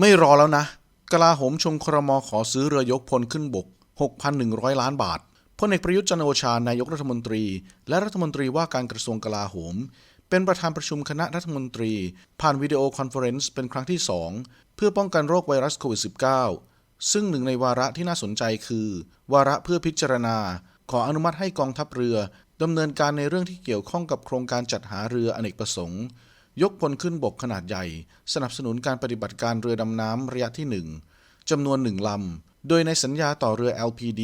ไม่รอแล้วนะ กลาโหมชงครมขอซื้อเรือยกพลขึ้นบก 6,100 ล้านบาทพลเอกประยุทธ์จันโอชานายกรัฐมนตรี และรัฐมนตรีว่าการกระทรวงกลาโหม เป็นประธานประชุมคณะรัฐมนตรี ผ่านวิดีโอคอนเฟอเรนซ์เป็นครั้งที่ 2 เพื่อป้องกันโรคไวรัสโควิด -19 ซึ่งหนึ่งในวาระที่น่าสนใจคือ วาระเพื่อพิจารณา ขออนุมัติให้กองทัพเรือดำเนินการในเรื่องที่เกี่ยวข้องกับโครงการจัดหาเรืออเนกประสงค์ ยกพลขึ้นบกขนาดใหญ่ สนับสนุนการปฏิบัติการเรือดำน้ำระยะที่ 1จำนวนหนึ่งลำ โดยในสัญญาต่อเรือ LPD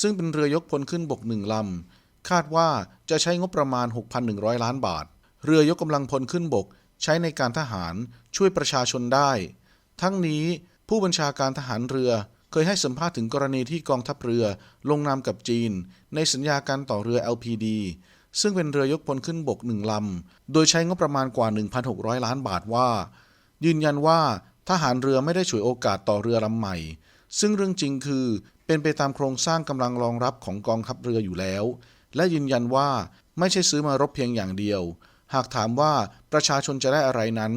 ซึ่งเป็นเรือยกพลขึ้นบกหนึ่งลำ คาดว่าจะใช้งบประมาณ 6,100 ล้านบาท เรือยกกำลังพลขึ้นบก ใช้ในการทหารช่วยประชาชนได้ ทั้งนี้ผู้บัญชาการทหารเรือเคยให้สัมภาษณ์ถึงกรณีที่กองทัพเรือลงนามกับจีน ในสัญญาการต่อเรือ LPD ซึ่งเป็นเรือยกพลขึ้นบกหนึ่งลำ โดยใช้งบประมาณกว่า 1,600 ล้านบาทว่า ยืนยันว่าทหารเรือไม่ได้ฉวยโอกาสต่อเรือลำใหม่ ซึ่งเรื่องจริงคือเป็นไปตามโครงสร้างกำลังรองรับของกองทัพเรืออยู่แล้ว และยืนยันว่าไม่ใช่ซื้อมารบเพียงอย่างเดียว หากถามว่าประชาชนจะได้อะไรนั้น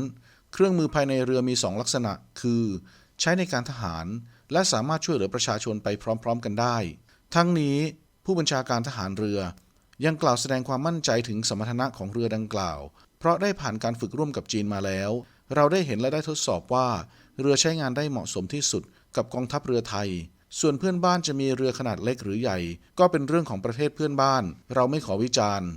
เครื่องมือภายในเรือมีสองลักษณะ คือ ใช้ในการทหาร และสามารถช่วยเหลือประชาชนไปพร้อม ๆ กันได้ ทั้งนี้ผู้บัญชาการทหารเรือ ยังกล่าวแสดงความมั่นใจถึงสมรรถนะของเรือดังกล่าว เพราะได้ผ่านการฝึกร่วมกับจีนมาแล้ว เราได้เห็นและได้ทดสอบว่า เรือใช้งานได้เหมาะสมที่สุดกับกองทัพเรือไทย ส่วนเพื่อนบ้านจะมีเรือขนาดเล็กหรือใหญ่ ก็เป็นเรื่องของประเทศเพื่อนบ้าน เราไม่ขอวิจารณ์